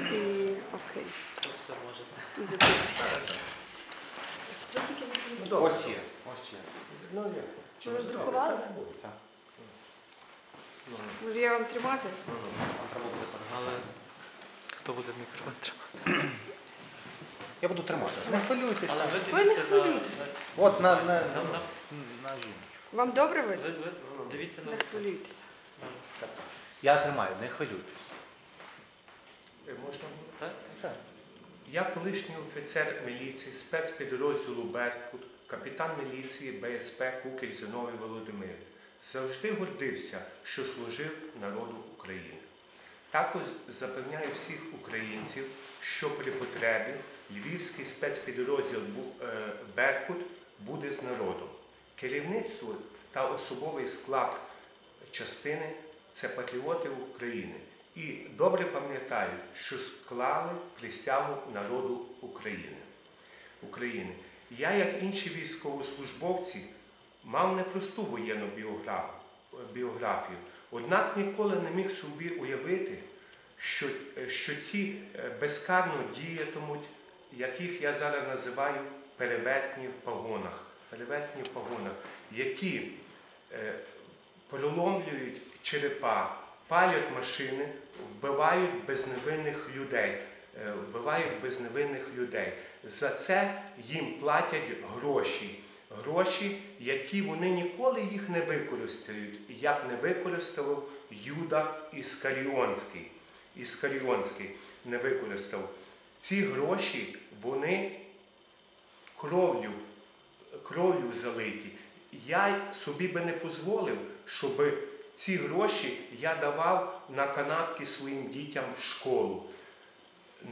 І окей. Все можете. І записуйте. Ось є, ось є. Ну, ні. Ви роздрукували? Так. Може я вам тримати? Вам треба буде перезвонити. Але хто буде мікрофон тримати? Я буду тримати. Не хвилюйтеся. Але ви Ви не дивіться на, хвилюйтесь. От на, на, на, на, на жіночку. Вам добре ви дивіться на Не хвилюйтеся. Я тримаю, не хвилюйтесь. Е, Можна? Так? Так. Я колишній офіцер міліції спецпідрозділу Беркут, капітан міліції БСП Кукель Зиновій Володимир. Завжди гордився, що служив народу України. Також запевняю всіх українців, що при потребі львівський спецпідрозділ е, Беркут буде з народом. Керівництво та особовий склад частини це патріоти України і добре пам'ятають, що склали присягу народу України. України. Я, як інші військовослужбовці, мав непросту воєнну біографію, однак ніколи не міг собі уявити, що, що ті е, безкарно діятимуть, яких я зараз називаю перевертні в погонах, перевертні в погонах, які е, проломлюють черепа, палять машини, вбивають безневинних людей. е, Вбивають безневинних людей. За це їм платять гроші. Гроші, які вони ніколи їх не використають, як не використав Юда Іскаріонський. Іскаріонський не використав. Ці гроші вони кров'ю, кров'ю залиті. Я собі би не дозволив, щоб ці гроші я давав на канапки своїм дітям в школу.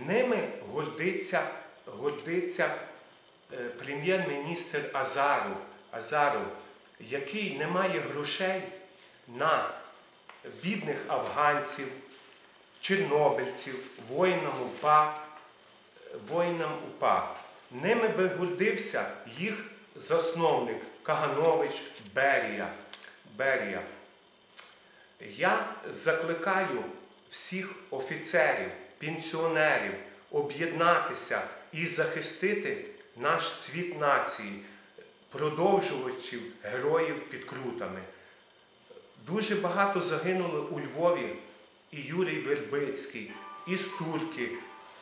Ними гордиться, гордиться е, прем'єр-міністр Азаров, Азаров, який не має грошей на бідних афганців, чорнобильців, воїнам УПА, воїнам УПА. Ними би гордився їх засновник Каганович Берія. Берія. Я закликаю всіх офіцерів, пенсіонерів об'єднатися і захистити наш цвіт нації, продовжувачів героїв під крутами. Дуже багато загинули у Львові і Юрій Вербицький, і Стульки.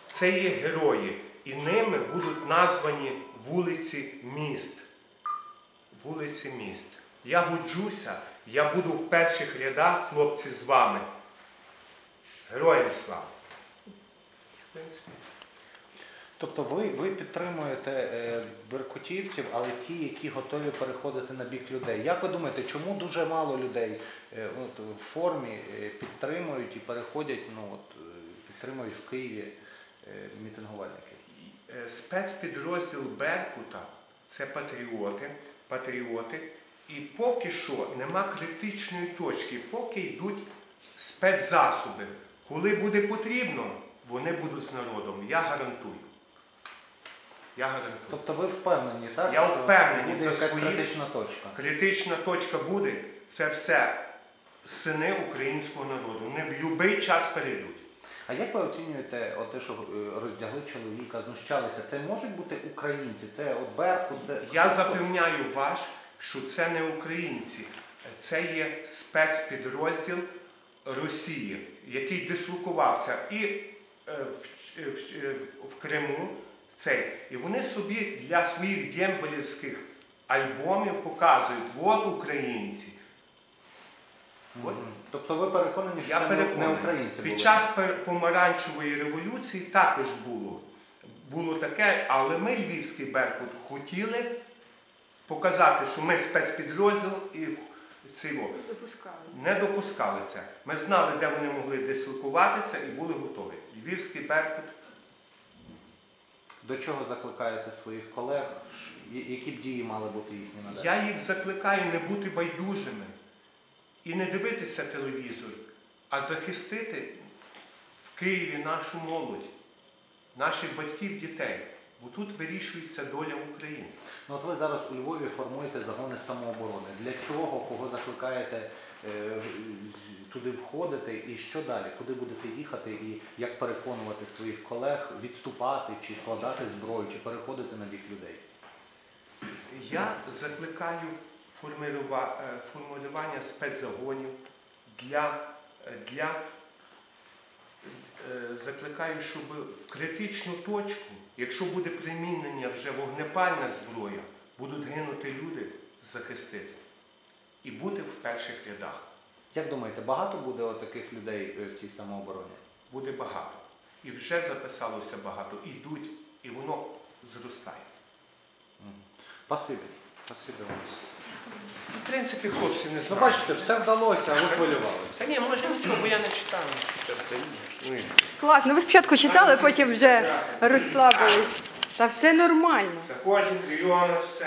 Це є герої, і ними будуть названі вулиці міст. Вулиці міст. Я годжуся, я буду в перших рядах, хлопці, з вами. Героям слава! Тобто ви, ви підтримуєте е, беркутівців, але ті, які готові переходити на бік людей. Як ви думаєте, чому дуже мало людей е, от, в формі е, підтримують і переходять, ну от е, підтримують в Києві е, мітингувальників? Е, Спецпідрозділ Беркута це патріоти, патріоти. І поки що нема критичної точки, поки йдуть спецзасоби. Коли буде потрібно, вони будуть з народом. Я гарантую. Я гарантую. Тобто ви впевнені, так? Я що впевнений буде за якась свої- критична точка. Критична точка буде це все сини українського народу. Не в будь-який час перейдуть. А як ви оцінюєте те, що е, роздягли чоловіка, знущалися? Це можуть бути українці? Це от Беркут, це Я запевняю вас, що це не українці, це є спецпідрозділ Росії, який дислокувався і е, в, в, в Криму. Цей. І вони собі для своїх дембелівських альбомів показують, от українці. От. Тобто ви переконані, що Я це не- переконаний. не українці Під час помаранчевої революції також було. Було таке, але ми, Львівський Беркут, хотіли показати, що ми спецпідрозділ і цього. Допускали. Не допускали це. Ми знали, де вони могли дислокуватися і були готові. Львівський Беркут. До чого закликаєте своїх колег? Які б дії мали бути їхні надалі? Я їх закликаю не бути байдужими і не дивитися телевізор, а захистити в Києві нашу молодь, наших батьків, дітей. Бо тут вирішується доля України. Ну, от ви зараз у Львові формуєте загони самооборони. Для чого, кого закликаєте е, туди входити і що далі? Куди будете їхати і як переконувати своїх колег відступати чи складати зброю, чи переходити на бік людей? Я закликаю е, формулювання спецзагонів для, е, для закликаю, щоб в критичну точку, якщо буде примінення вже вогнепальна зброя, будуть гинути люди захистити і бути в перших рядах. Як думаєте, багато буде таких людей е, в цій самообороні? Буде багато. І вже записалося багато, ідуть, і воно зростає. Спасибі. Спасибі. В принципі, хлопці не Ну, знають. бачите, все вдалося, а ви хвилювалися. Та ні, може нічого, бо я не читаю. Класно, і- ну ви спочатку читали, потім вже розслабились. Та все нормально. Заходжу, прийом, все.